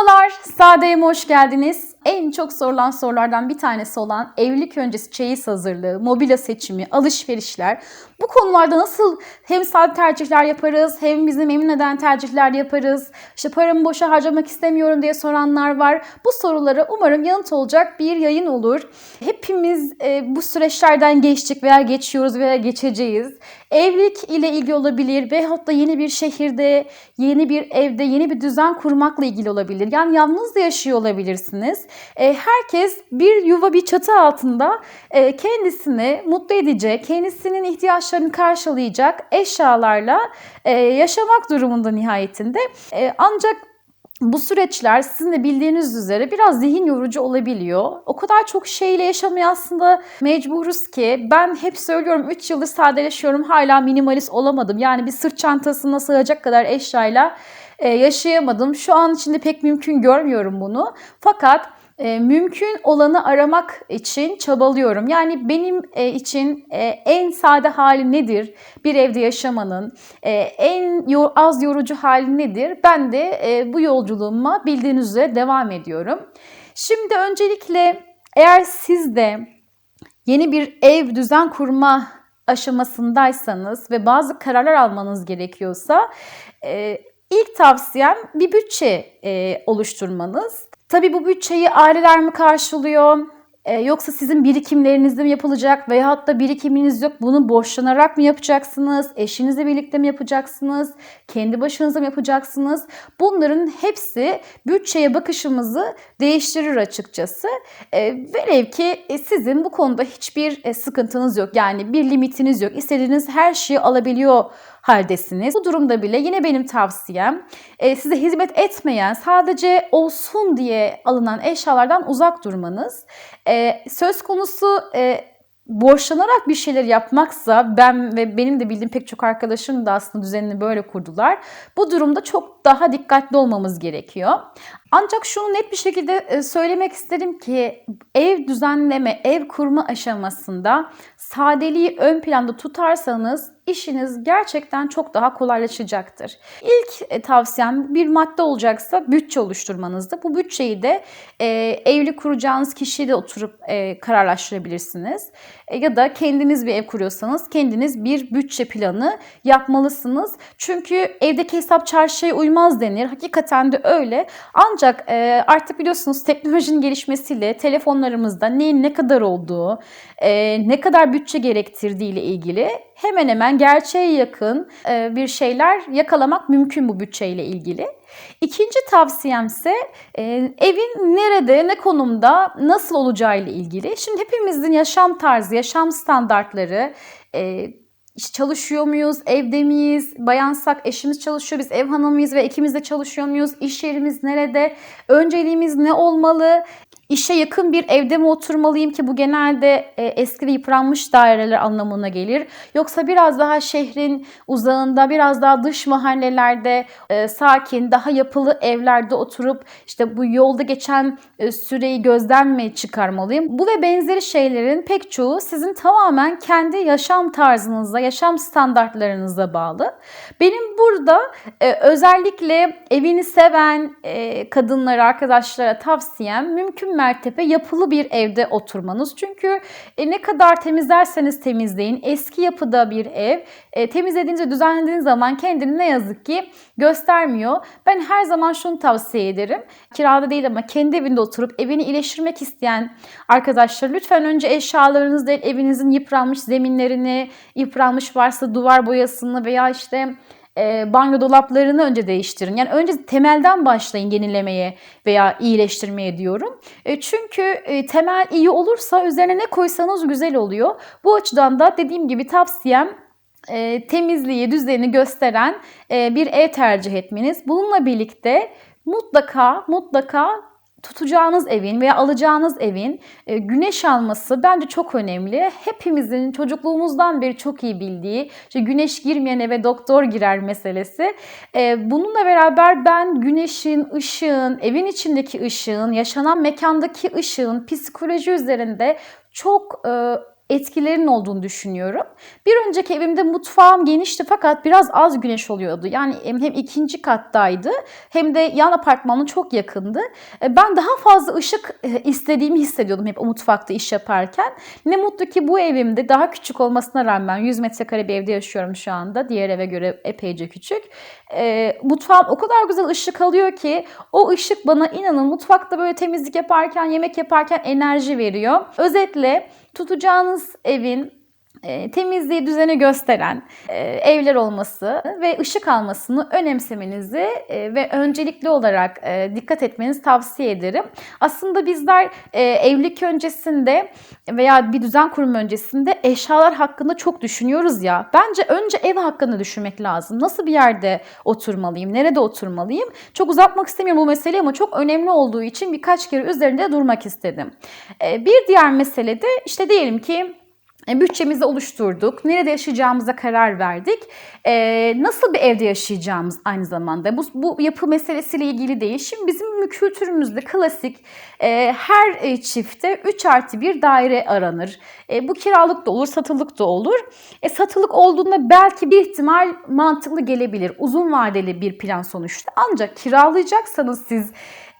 Merhabalar, Sade'ye hoş geldiniz. En çok sorulan sorulardan bir tanesi olan evlilik öncesi çeyiz hazırlığı, mobilya seçimi, alışverişler. Bu konularda nasıl hem sade tercihler yaparız hem bizi memnun eden tercihler yaparız. İşte paramı boşa harcamak istemiyorum diye soranlar var. Bu sorulara umarım yanıt olacak bir yayın olur. Hepimiz e, bu süreçlerden geçtik veya geçiyoruz veya geçeceğiz. Evlilik ile ilgili olabilir veyahut da yeni bir şehirde, yeni bir evde, yeni bir düzen kurmakla ilgili olabilir. Yani yalnız da yaşıyor olabilirsiniz. E, herkes bir yuva, bir çatı altında e, kendisini mutlu edecek, kendisinin ihtiyaçlarını karşılayacak eşyalarla e, yaşamak durumunda nihayetinde. E, ancak bu süreçler sizin de bildiğiniz üzere biraz zihin yorucu olabiliyor. O kadar çok şeyle yaşamaya aslında mecburuz ki ben hep söylüyorum 3 yıldır sadeleşiyorum hala minimalist olamadım. Yani bir sırt çantasına sığacak kadar eşyayla e, yaşayamadım. Şu an içinde pek mümkün görmüyorum bunu. Fakat e, mümkün olanı aramak için çabalıyorum. Yani benim e, için e, en sade hali nedir? Bir evde yaşamanın e, en az yorucu hali nedir? Ben de bu yolculuğuma bildiğiniz üzere devam ediyorum. Şimdi öncelikle eğer siz de yeni bir ev düzen kurma aşamasındaysanız ve bazı kararlar almanız gerekiyorsa ilk tavsiyem bir bütçe oluşturmanız. Tabii bu bütçeyi aileler mi karşılıyor? Ee, yoksa sizin birikimlerinizle mi yapılacak veyahut da birikiminiz yok bunu borçlanarak mı yapacaksınız? Eşinizle birlikte mi yapacaksınız? Kendi başınıza mı yapacaksınız? Bunların hepsi bütçeye bakışımızı değiştirir açıkçası. Ee, velev ki e, sizin bu konuda hiçbir e, sıkıntınız yok. Yani bir limitiniz yok. İstediğiniz her şeyi alabiliyor haldesiniz. Bu durumda bile yine benim tavsiyem e, size hizmet etmeyen sadece olsun diye alınan eşyalardan uzak durmanız. E, söz konusu e, borçlanarak bir şeyler yapmaksa ben ve benim de bildiğim pek çok arkadaşım da aslında düzenini böyle kurdular. Bu durumda çok daha dikkatli olmamız gerekiyor. Ancak şunu net bir şekilde e, söylemek isterim ki ev düzenleme, ev kurma aşamasında sadeliği ön planda tutarsanız işiniz gerçekten çok daha kolaylaşacaktır. İlk e, tavsiyem bir madde olacaksa bütçe oluşturmanızda. Bu bütçeyi de e, evli kuracağınız kişiyle oturup e, kararlaştırabilirsiniz. E, ya da kendiniz bir ev kuruyorsanız kendiniz bir bütçe planı yapmalısınız. Çünkü evdeki hesap çarşıya uymaz denir. Hakikaten de öyle. Ancak e, artık biliyorsunuz teknolojinin gelişmesiyle telefonlarımızda neyin ne kadar olduğu, e, ne kadar bütçe gerektirdiği ile ilgili hemen hemen gerçeğe yakın e, bir şeyler yakalamak mümkün bu bütçeyle ilgili. İkinci tavsiyem ise e, evin nerede, ne konumda, nasıl olacağı ile ilgili. Şimdi hepimizin yaşam tarzı, yaşam standartları, e, çalışıyor muyuz, evde miyiz, bayansak eşimiz çalışıyor, biz ev hanımıyız ve ikimiz de çalışıyor muyuz, iş yerimiz nerede, önceliğimiz ne olmalı, İşe yakın bir evde mi oturmalıyım ki bu genelde e, eski ve yıpranmış daireler anlamına gelir. Yoksa biraz daha şehrin uzağında, biraz daha dış mahallelerde e, sakin, daha yapılı evlerde oturup işte bu yolda geçen e, süreyi gözden mi çıkarmalıyım? Bu ve benzeri şeylerin pek çoğu sizin tamamen kendi yaşam tarzınıza, yaşam standartlarınıza bağlı. Benim burada e, özellikle evini seven e, kadınlara, arkadaşlara tavsiyem mümkün mertebe yapılı bir evde oturmanız. Çünkü e, ne kadar temizlerseniz temizleyin eski yapıda bir ev e, temizlediğiniz ve düzenlediğiniz zaman kendini ne yazık ki göstermiyor. Ben her zaman şunu tavsiye ederim. Kirada değil ama kendi evinde oturup evini iyileştirmek isteyen arkadaşlar lütfen önce eşyalarınızı değil evinizin yıpranmış zeminlerini, yıpranmış varsa duvar boyasını veya işte e, banyo dolaplarını önce değiştirin. Yani önce temelden başlayın yenilemeye veya iyileştirmeye diyorum. E, çünkü e, temel iyi olursa üzerine ne koysanız güzel oluyor. Bu açıdan da dediğim gibi tavsiyem e, temizliği, düzeni gösteren e, bir ev tercih etmeniz. Bununla birlikte mutlaka mutlaka tutacağınız evin veya alacağınız evin e, güneş alması bence çok önemli. Hepimizin çocukluğumuzdan beri çok iyi bildiği işte güneş girmeyen eve doktor girer meselesi. E, bununla beraber ben güneşin, ışığın, evin içindeki ışığın, yaşanan mekandaki ışığın psikoloji üzerinde çok e, etkilerinin olduğunu düşünüyorum. Bir önceki evimde mutfağım genişti fakat biraz az güneş oluyordu. Yani hem ikinci kattaydı hem de yan apartmanın çok yakındı. E, Ben daha fazla ışık e, istediğimi hissediyordum hep o mutfakta iş yaparken. Ne mutlu ki bu evimde daha küçük olmasına rağmen 100 metrekare bir evde yaşıyorum şu anda. Diğer eve göre epeyce küçük. E, mutfağım o kadar güzel ışık alıyor ki o ışık bana inanın mutfakta böyle temizlik yaparken, yemek yaparken enerji veriyor. Özetle tutacağınız evin e, temizliği düzeni gösteren e, evler olması ve ışık almasını önemsemenizi e, ve öncelikli olarak dikkat etmenizi tavsiye ederim. Aslında bizler e, evlilik öncesinde veya bir düzen kurumu öncesinde eşyalar hakkında çok düşünüyoruz ya. Bence önce ev hakkında düşünmek lazım. Nasıl bir yerde oturmalıyım, nerede oturmalıyım? Çok uzatmak istemiyorum bu meseleyi ama çok önemli olduğu için birkaç kere üzerinde durmak istedim. Bir diğer mesele de işte diyelim ki Bütçemizi oluşturduk. Nerede yaşayacağımıza karar verdik. Ee, nasıl bir evde yaşayacağımız aynı zamanda. Bu, bu yapı meselesiyle ilgili değil. Şimdi bizim kültürümüzde klasik e, her e, çifte 3 artı bir daire aranır. E, bu kiralık da olur, satılık da olur. E, satılık olduğunda belki bir ihtimal mantıklı gelebilir. Uzun vadeli bir plan sonuçta. Ancak kiralayacaksanız siz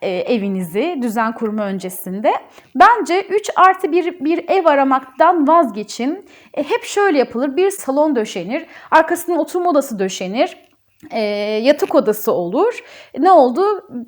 e, evinizi düzen kurma öncesinde. Bence 3 artı bir, bir ev aramaktan vazgeçin. E, hep şöyle yapılır. Bir salon döşenir. Arkasına oturma odası döşenir e, yatak odası olur. Ne oldu?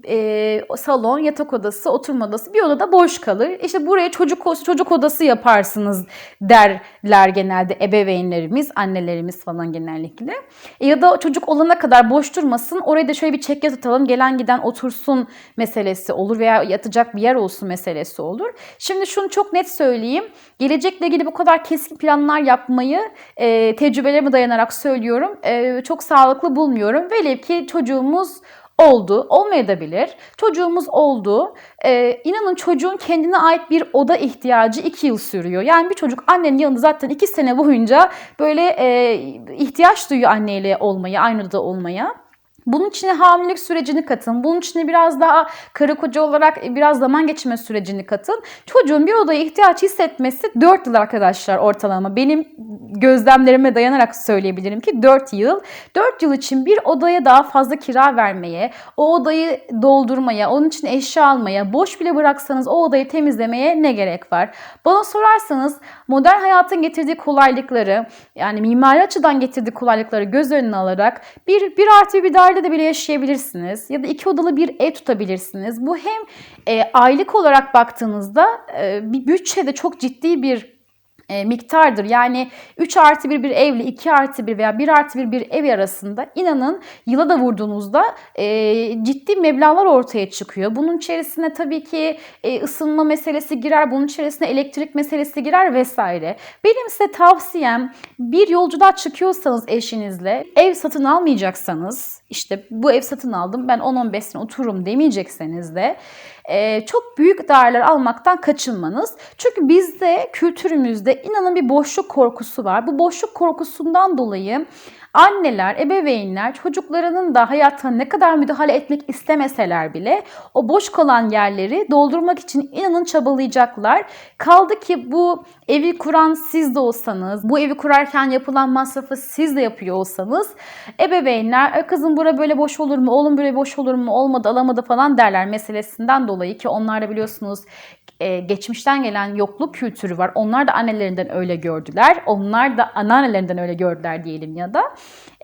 E, salon, yatak odası, oturma odası bir odada boş kalır. İşte buraya çocuk çocuk odası yaparsınız derler genelde ebeveynlerimiz, annelerimiz falan genellikle. E, ya da çocuk olana kadar boş durmasın. Oraya da şöyle bir çekke tutalım. Gelen giden otursun meselesi olur veya yatacak bir yer olsun meselesi olur. Şimdi şunu çok net söyleyeyim. Gelecekle ilgili bu kadar keskin planlar yapmayı e, tecrübelerime dayanarak söylüyorum. E, çok sağlıklı bulmuyorum düşünüyorum. Velev ki çocuğumuz oldu, olmayabilir. Çocuğumuz oldu. Ee, inanın çocuğun kendine ait bir oda ihtiyacı iki yıl sürüyor. Yani bir çocuk annenin yanında zaten iki sene boyunca böyle e, ihtiyaç duyuyor anneyle olmaya, aynı odada olmaya. Bunun içine hamilelik sürecini katın. Bunun içine biraz daha karı koca olarak biraz zaman geçirme sürecini katın. Çocuğun bir odaya ihtiyaç hissetmesi 4 yıl arkadaşlar ortalama. Benim gözlemlerime dayanarak söyleyebilirim ki 4 yıl. 4 yıl için bir odaya daha fazla kira vermeye, o odayı doldurmaya, onun için eşya almaya, boş bile bıraksanız o odayı temizlemeye ne gerek var? Bana sorarsanız modern hayatın getirdiği kolaylıkları yani mimari açıdan getirdiği kolaylıkları göz önüne alarak bir, bir artı bir dairede de bile yaşayabilirsiniz. Ya da iki odalı bir ev tutabilirsiniz. Bu hem e, aylık olarak baktığınızda e, bir bütçede çok ciddi bir e, miktardır. Yani 3 artı 1 bir evle 2 artı 1 veya 1 artı 1 bir ev arasında inanın yıla da vurduğunuzda e, ciddi meblağlar ortaya çıkıyor. Bunun içerisine tabii ki e, ısınma meselesi girer, bunun içerisine elektrik meselesi girer vesaire. Benim size tavsiyem bir yolculuğa çıkıyorsanız eşinizle ev satın almayacaksanız işte bu ev satın aldım ben 10-15 sene otururum demeyecekseniz de e, çok büyük değerler almaktan kaçınmanız. Çünkü bizde kültürümüzde inanın bir boşluk korkusu var. Bu boşluk korkusundan dolayı Anneler, ebeveynler çocuklarının da hayatına ne kadar müdahale etmek istemeseler bile o boş kalan yerleri doldurmak için inanın çabalayacaklar. Kaldı ki bu evi kuran siz de olsanız, bu evi kurarken yapılan masrafı siz de yapıyor olsanız ebeveynler kızım bura böyle boş olur mu, oğlum böyle boş olur mu, olmadı alamadı falan derler meselesinden dolayı ki onlar da biliyorsunuz e, geçmişten gelen yokluk kültürü var. Onlar da annelerinden öyle gördüler. Onlar da anneannelerinden öyle gördüler diyelim ya da.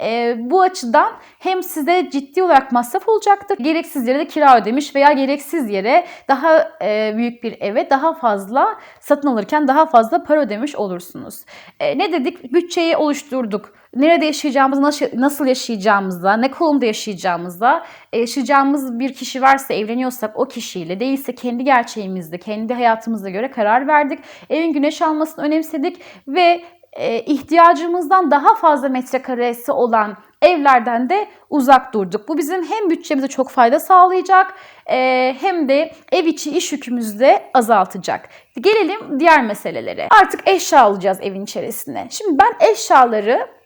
E, bu açıdan hem size ciddi olarak masraf olacaktır. Gereksiz yere de kira ödemiş veya gereksiz yere daha e, büyük bir eve daha fazla satın alırken daha fazla para ödemiş olursunuz. E, ne dedik? Bütçeyi oluşturduk nerede yaşayacağımız, nasıl yaşayacağımızda, ne konumda yaşayacağımızda, e, yaşayacağımız bir kişi varsa evleniyorsak o kişiyle değilse kendi gerçeğimizde, kendi hayatımıza göre karar verdik. Evin güneş almasını önemsedik ve e, ihtiyacımızdan daha fazla metrekaresi olan evlerden de uzak durduk. Bu bizim hem bütçemize çok fayda sağlayacak e, hem de ev içi iş yükümüzü de azaltacak. Gelelim diğer meselelere. Artık eşya alacağız evin içerisine. Şimdi ben eşyaları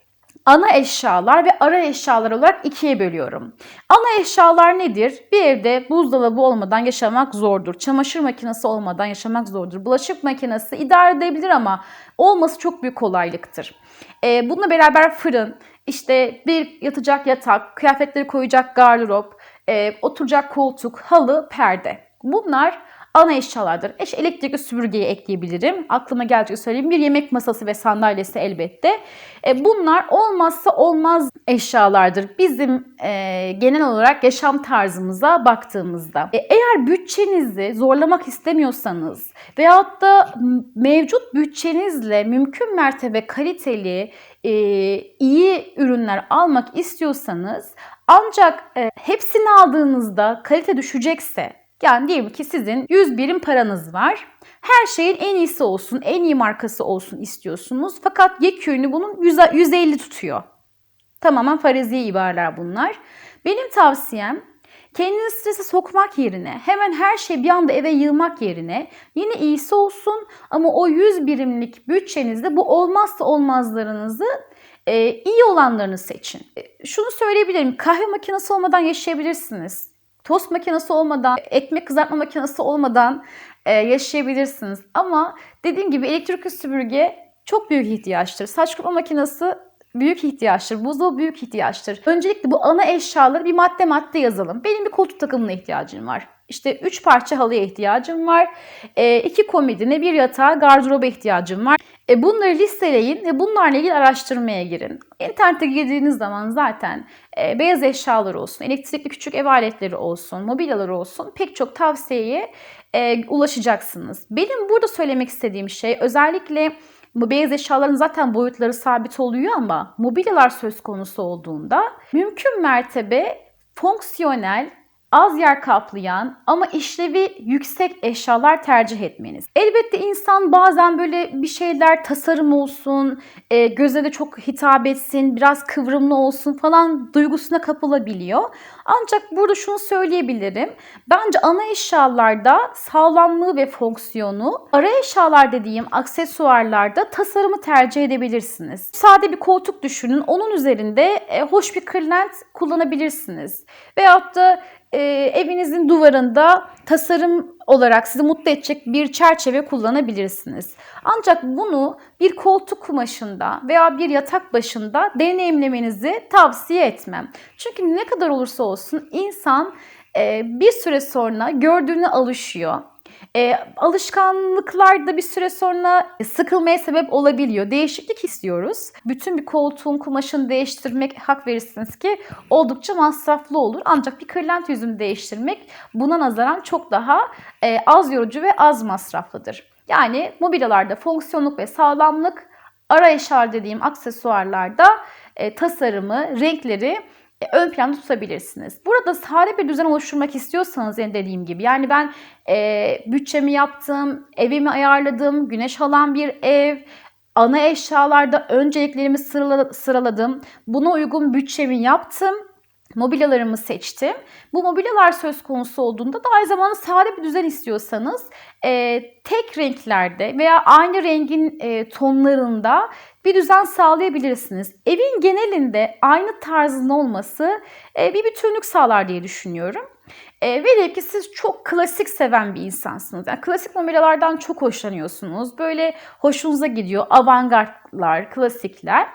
ana eşyalar ve ara eşyalar olarak ikiye bölüyorum. Ana eşyalar nedir? Bir evde buzdolabı olmadan yaşamak zordur. Çamaşır makinesi olmadan yaşamak zordur. Bulaşık makinesi idare edebilir ama olması çok büyük kolaylıktır. Ee, bununla beraber fırın, işte bir yatacak yatak, kıyafetleri koyacak gardırop, e, oturacak koltuk, halı, perde. Bunlar ana eşyalardır. Eş elektrikli süpürgeyi ekleyebilirim. Aklıma gelecek söyleyeyim. Bir yemek masası ve sandalyesi elbette. E, bunlar olmazsa olmaz eşyalardır. Bizim e, genel olarak yaşam tarzımıza baktığımızda. E, eğer bütçenizi zorlamak istemiyorsanız veyahut da mevcut bütçenizle mümkün mertebe kaliteli, e, iyi ürünler almak istiyorsanız ancak e, hepsini aldığınızda kalite düşecekse yani diyelim ki sizin 100 birim paranız var. Her şeyin en iyisi olsun, en iyi markası olsun istiyorsunuz. Fakat yekünü bunun 150 tutuyor. Tamamen faraziye ibareler bunlar. Benim tavsiyem kendini strese sokmak yerine hemen her şey bir anda eve yığmak yerine yine iyisi olsun ama o 100 birimlik bütçenizde bu olmazsa olmazlarınızı e, iyi olanlarını seçin. E, şunu söyleyebilirim kahve makinesi olmadan yaşayabilirsiniz. Tost makinesi olmadan, ekmek kızartma makinesi olmadan e, yaşayabilirsiniz. Ama dediğim gibi elektrikli süpürge çok büyük ihtiyaçtır. Saç kurutma makinesi büyük ihtiyaçtır. Buzdolabı büyük ihtiyaçtır. Öncelikle bu ana eşyaları bir madde madde yazalım. Benim bir koltuk takımına ihtiyacım var. İşte 3 parça halıya ihtiyacım var. 2 e, komodine, bir yatağa, gardıroba ihtiyacım var. E, bunları listeleyin ve bunlarla ilgili araştırmaya girin. İnternete girdiğiniz zaman zaten e, beyaz eşyalar olsun, elektrikli küçük ev aletleri olsun, mobilyalar olsun pek çok tavsiyeye e, ulaşacaksınız. Benim burada söylemek istediğim şey özellikle bu beyaz eşyaların zaten boyutları sabit oluyor ama mobilyalar söz konusu olduğunda mümkün mertebe fonksiyonel, az yer kaplayan ama işlevi yüksek eşyalar tercih etmeniz. Elbette insan bazen böyle bir şeyler tasarım olsun, e, göze de çok hitap etsin, biraz kıvrımlı olsun falan duygusuna kapılabiliyor. Ancak burada şunu söyleyebilirim. Bence ana eşyalarda sağlamlığı ve fonksiyonu, ara eşyalar dediğim aksesuarlarda tasarımı tercih edebilirsiniz. Sade bir koltuk düşünün. Onun üzerinde e, hoş bir kırlent kullanabilirsiniz. Veyahut da e, evinizin duvarında tasarım olarak sizi mutlu edecek bir çerçeve kullanabilirsiniz. Ancak bunu bir koltuk kumaşında veya bir yatak başında deneyimlemenizi tavsiye etmem. Çünkü ne kadar olursa olsun insan e, bir süre sonra gördüğüne alışıyor e, alışkanlıklar da bir süre sonra sıkılmaya sebep olabiliyor. Değişiklik istiyoruz. Bütün bir koltuğun kumaşını değiştirmek hak verirsiniz ki oldukça masraflı olur. Ancak bir kırlent yüzünü değiştirmek buna nazaran çok daha e, az yorucu ve az masraflıdır. Yani mobilyalarda fonksiyonluk ve sağlamlık, ara eşar dediğim aksesuarlarda e, tasarımı, renkleri ön planda tutabilirsiniz. Burada sade bir düzen oluşturmak istiyorsanız yani dediğim gibi yani ben e, bütçemi yaptım, evimi ayarladım, güneş alan bir ev, ana eşyalarda önceliklerimi sıraladım. Buna uygun bütçemi yaptım mobilyalarımı seçtim. Bu mobilyalar söz konusu olduğunda da aynı zamanda sade bir düzen istiyorsanız e, tek renklerde veya aynı rengin e, tonlarında bir düzen sağlayabilirsiniz. Evin genelinde aynı tarzın olması e, bir bütünlük sağlar diye düşünüyorum. E, velev ki siz çok klasik seven bir insansınız. Yani klasik mobilyalardan çok hoşlanıyorsunuz. Böyle hoşunuza gidiyor avantgardlar, klasikler.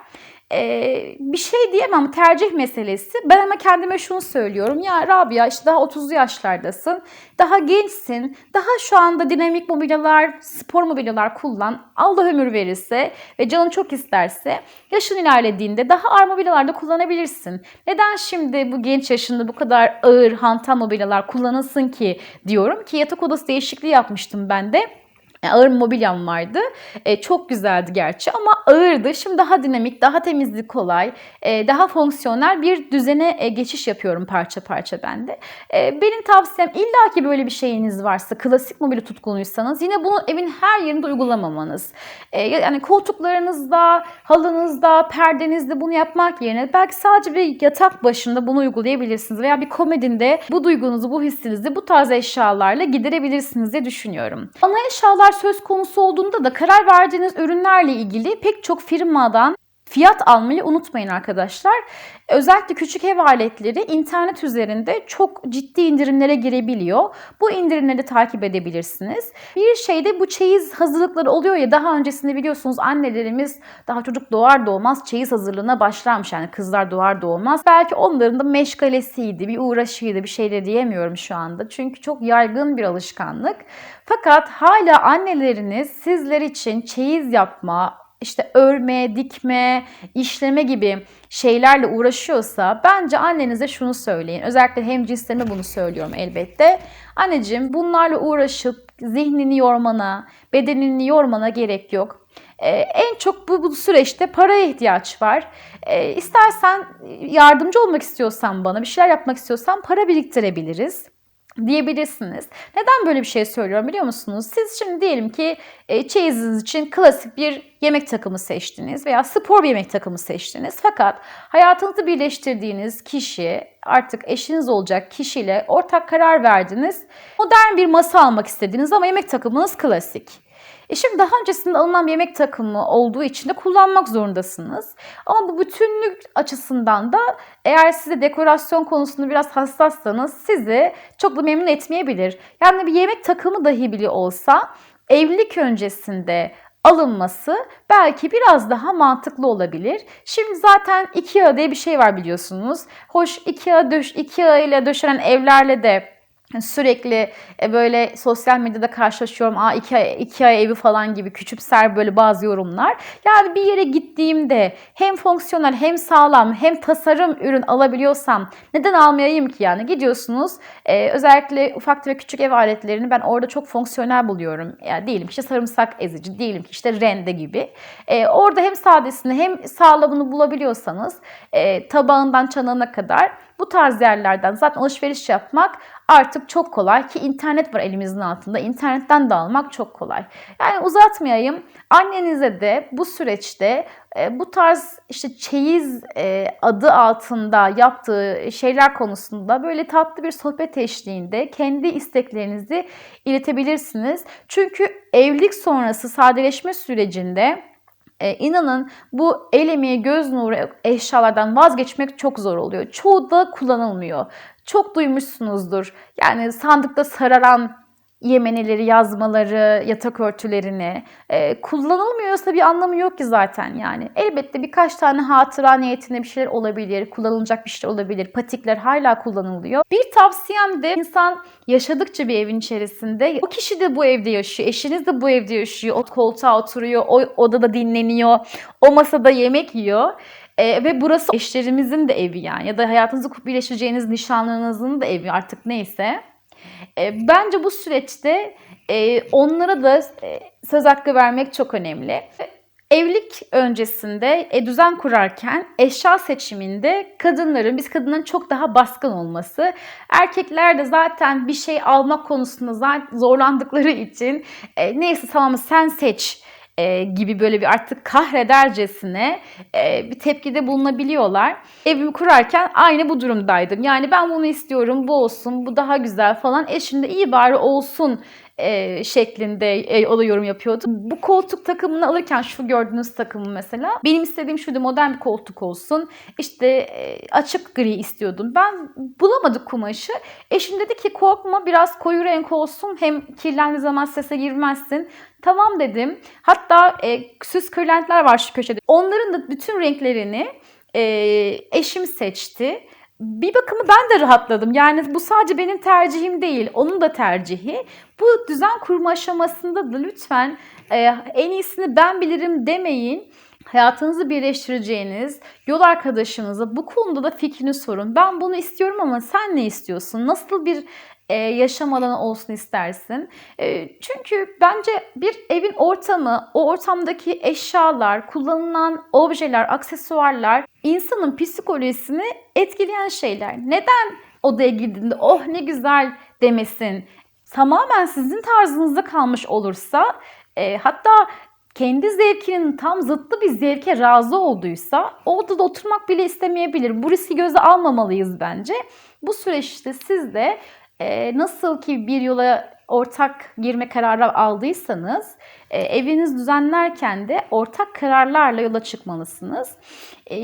Ee, bir şey diyemem tercih meselesi. Ben ama kendime şunu söylüyorum. Ya Rabia işte daha 30'lu yaşlardasın. Daha gençsin. Daha şu anda dinamik mobilyalar, spor mobilyalar kullan. Allah ömür verirse ve canın çok isterse yaşın ilerlediğinde daha ağır mobilyalarda kullanabilirsin. Neden şimdi bu genç yaşında bu kadar ağır hantal mobilyalar kullanılsın ki diyorum ki yatak odası değişikliği yapmıştım ben de. E, ağır mobilyam vardı. E, çok güzeldi gerçi ama ağırdı. Şimdi daha dinamik, daha temizlik kolay, e, daha fonksiyonel bir düzene e, geçiş yapıyorum parça parça ben de. E, benim tavsiyem illa ki böyle bir şeyiniz varsa, klasik mobilya tutkunuysanız yine bunu evin her yerinde uygulamamanız. E, yani koltuklarınızda, halınızda, perdenizde bunu yapmak yerine belki sadece bir yatak başında bunu uygulayabilirsiniz veya bir komedinde bu duygunuzu, bu hissinizi bu tarz eşyalarla giderebilirsiniz diye düşünüyorum. Ana eşyalar söz konusu olduğunda da karar verdiğiniz ürünlerle ilgili pek çok firmadan Fiyat almayı unutmayın arkadaşlar. Özellikle küçük ev aletleri internet üzerinde çok ciddi indirimlere girebiliyor. Bu indirimleri takip edebilirsiniz. Bir şeyde bu çeyiz hazırlıkları oluyor ya daha öncesinde biliyorsunuz annelerimiz daha çocuk doğar doğmaz çeyiz hazırlığına başlarmış. Yani kızlar doğar doğmaz. Belki onların da meşgalesiydi, bir uğraşıydı, bir şey de diyemiyorum şu anda. Çünkü çok yaygın bir alışkanlık. Fakat hala anneleriniz sizler için çeyiz yapma, işte örme, dikme, işleme gibi şeylerle uğraşıyorsa bence annenize şunu söyleyin. Özellikle hem cinslerime bunu söylüyorum elbette. Anneciğim bunlarla uğraşıp zihnini yormana, bedenini yormana gerek yok. Ee, en çok bu, bu süreçte paraya ihtiyaç var. Ee, istersen yardımcı olmak istiyorsan bana, bir şeyler yapmak istiyorsan para biriktirebiliriz diyebilirsiniz. Neden böyle bir şey söylüyorum biliyor musunuz? Siz şimdi diyelim ki e, çeyiziniz için klasik bir yemek takımı seçtiniz veya spor bir yemek takımı seçtiniz. Fakat hayatınızı birleştirdiğiniz kişi artık eşiniz olacak kişiyle ortak karar verdiniz. Modern bir masa almak istediniz ama yemek takımınız klasik. E şimdi daha öncesinde alınan bir yemek takımı olduğu için de kullanmak zorundasınız. Ama bu bütünlük açısından da eğer size dekorasyon konusunda biraz hassassanız sizi çok da memnun etmeyebilir. Yani bir yemek takımı dahi bile olsa evlilik öncesinde alınması belki biraz daha mantıklı olabilir. Şimdi zaten IKEA diye bir şey var biliyorsunuz. Hoş IKEA, döş, IKEA ile döşenen evlerle de sürekli e, böyle sosyal medyada karşılaşıyorum. Aa Ikea, Ikea evi falan gibi küçümser böyle bazı yorumlar. Yani bir yere gittiğimde hem fonksiyonel hem sağlam hem tasarım ürün alabiliyorsam neden almayayım ki yani? Gidiyorsunuz e, özellikle ufak ve küçük ev aletlerini ben orada çok fonksiyonel buluyorum. Yani diyelim ki işte sarımsak ezici, diyelim ki işte rende gibi. E, orada hem sadesini hem sağlamını bulabiliyorsanız e, tabağından çanağına kadar bu tarz yerlerden zaten alışveriş yapmak artık çok kolay ki internet var elimizin altında. İnternetten de almak çok kolay. Yani uzatmayayım. Annenize de bu süreçte e, bu tarz işte çeyiz e, adı altında yaptığı şeyler konusunda böyle tatlı bir sohbet eşliğinde kendi isteklerinizi iletebilirsiniz. Çünkü evlilik sonrası sadeleşme sürecinde e, inanın bu el emeği, göz nuru eşyalardan vazgeçmek çok zor oluyor. Çoğu da kullanılmıyor. Çok duymuşsunuzdur. Yani sandıkta sararan yemeneleri, yazmaları, yatak örtülerini e, kullanılmıyorsa bir anlamı yok ki zaten yani. Elbette birkaç tane hatıra niyetinde bir şeyler olabilir, kullanılacak bir şey olabilir. Patikler hala kullanılıyor. Bir tavsiyem de insan yaşadıkça bir evin içerisinde o kişi de bu evde yaşıyor, eşiniz de bu evde yaşıyor. O koltuğa oturuyor, o odada dinleniyor, o masada yemek yiyor. E, ve burası eşlerimizin de evi yani ya da hayatınızı birleşeceğiniz nişanlınızın da evi artık neyse. E, bence bu süreçte e, onlara da e, söz hakkı vermek çok önemli. Evlilik öncesinde e, düzen kurarken eşya seçiminde kadınların, biz kadınların çok daha baskın olması, erkekler de zaten bir şey almak konusunda zorlandıkları için e, neyse tamam sen seç e, gibi böyle bir artık kahredercesine e, bir tepkide bulunabiliyorlar. Evimi kurarken aynı bu durumdaydım. Yani ben bunu istiyorum, bu olsun, bu daha güzel falan. Eşim de iyi bari olsun e, şeklinde e, o da yorum yapıyordu. Bu koltuk takımını alırken şu gördüğünüz takımı mesela benim istediğim şuydu modern bir koltuk olsun. İşte e, açık gri istiyordum. Ben bulamadık kumaşı. Eşim dedi ki korkma biraz koyu renk olsun hem kirlendiği zaman sese girmezsin. Tamam dedim. Hatta e, süs kırlentler var şu köşede. Onların da bütün renklerini e, eşim seçti bir bakımı ben de rahatladım. Yani bu sadece benim tercihim değil, onun da tercihi. Bu düzen kurma aşamasında da lütfen e, en iyisini ben bilirim demeyin. Hayatınızı birleştireceğiniz yol arkadaşınıza bu konuda da fikrini sorun. Ben bunu istiyorum ama sen ne istiyorsun? Nasıl bir e, yaşam alanı olsun istersin. E, çünkü bence bir evin ortamı, o ortamdaki eşyalar, kullanılan objeler, aksesuarlar insanın psikolojisini etkileyen şeyler. Neden odaya girdiğinde oh ne güzel demesin? Tamamen sizin tarzınızda kalmış olursa e, hatta kendi zevkinin tam zıttı bir zevke razı olduysa o odada oturmak bile istemeyebilir. Bu riski göze almamalıyız bence. Bu süreçte siz de e, nasıl ki bir yola ortak girme kararı aldıysanız e, eviniz düzenlerken de ortak kararlarla yola çıkmalısınız. E,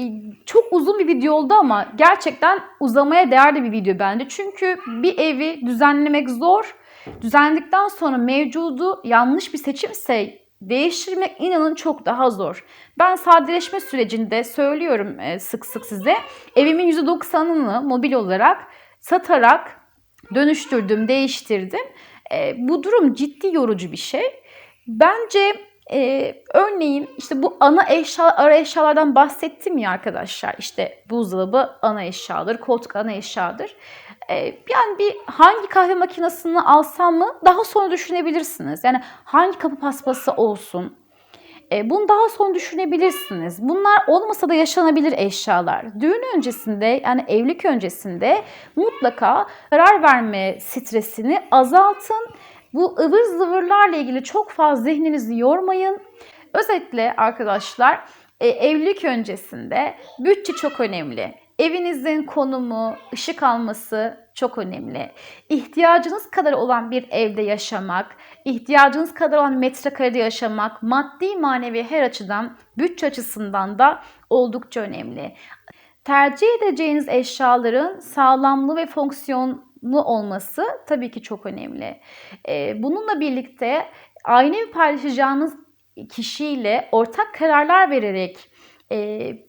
çok uzun bir video oldu ama gerçekten uzamaya değerli bir video bence. Çünkü bir evi düzenlemek zor. Düzenledikten sonra mevcudu yanlış bir seçimse değiştirmek inanın çok daha zor. Ben sadeleşme sürecinde söylüyorum e, sık sık size. Evimin %90'ını mobil olarak satarak dönüştürdüm, değiştirdim. E, bu durum ciddi yorucu bir şey. Bence e, örneğin işte bu ana eşya, ara eşyalardan bahsettim ya arkadaşlar. İşte buzdolabı ana eşyadır, koltuk ana eşyadır. E, yani bir hangi kahve makinesini alsam mı daha sonra düşünebilirsiniz. Yani hangi kapı paspası olsun, bunu daha sonra düşünebilirsiniz. Bunlar olmasa da yaşanabilir eşyalar. Düğün öncesinde yani evlilik öncesinde mutlaka karar verme stresini azaltın. Bu ıvır zıvırlarla ilgili çok fazla zihninizi yormayın. Özetle arkadaşlar e, evlilik öncesinde bütçe çok önemli. Evinizin konumu, ışık alması çok önemli. İhtiyacınız kadar olan bir evde yaşamak, ihtiyacınız kadar olan metrekarede yaşamak maddi manevi her açıdan bütçe açısından da oldukça önemli. Tercih edeceğiniz eşyaların sağlamlığı ve fonksiyonlu olması tabii ki çok önemli. Bununla birlikte aynı paylaşacağınız kişiyle ortak kararlar vererek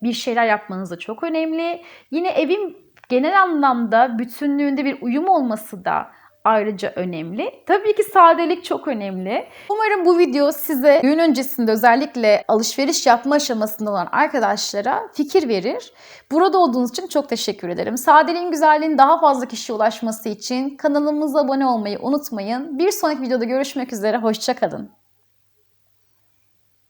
bir şeyler yapmanız da çok önemli. Yine evin genel anlamda bütünlüğünde bir uyum olması da ayrıca önemli. Tabii ki sadelik çok önemli. Umarım bu video size düğün öncesinde özellikle alışveriş yapma aşamasında olan arkadaşlara fikir verir. Burada olduğunuz için çok teşekkür ederim. Sadeliğin güzelliğin daha fazla kişiye ulaşması için kanalımıza abone olmayı unutmayın. Bir sonraki videoda görüşmek üzere. Hoşçakalın.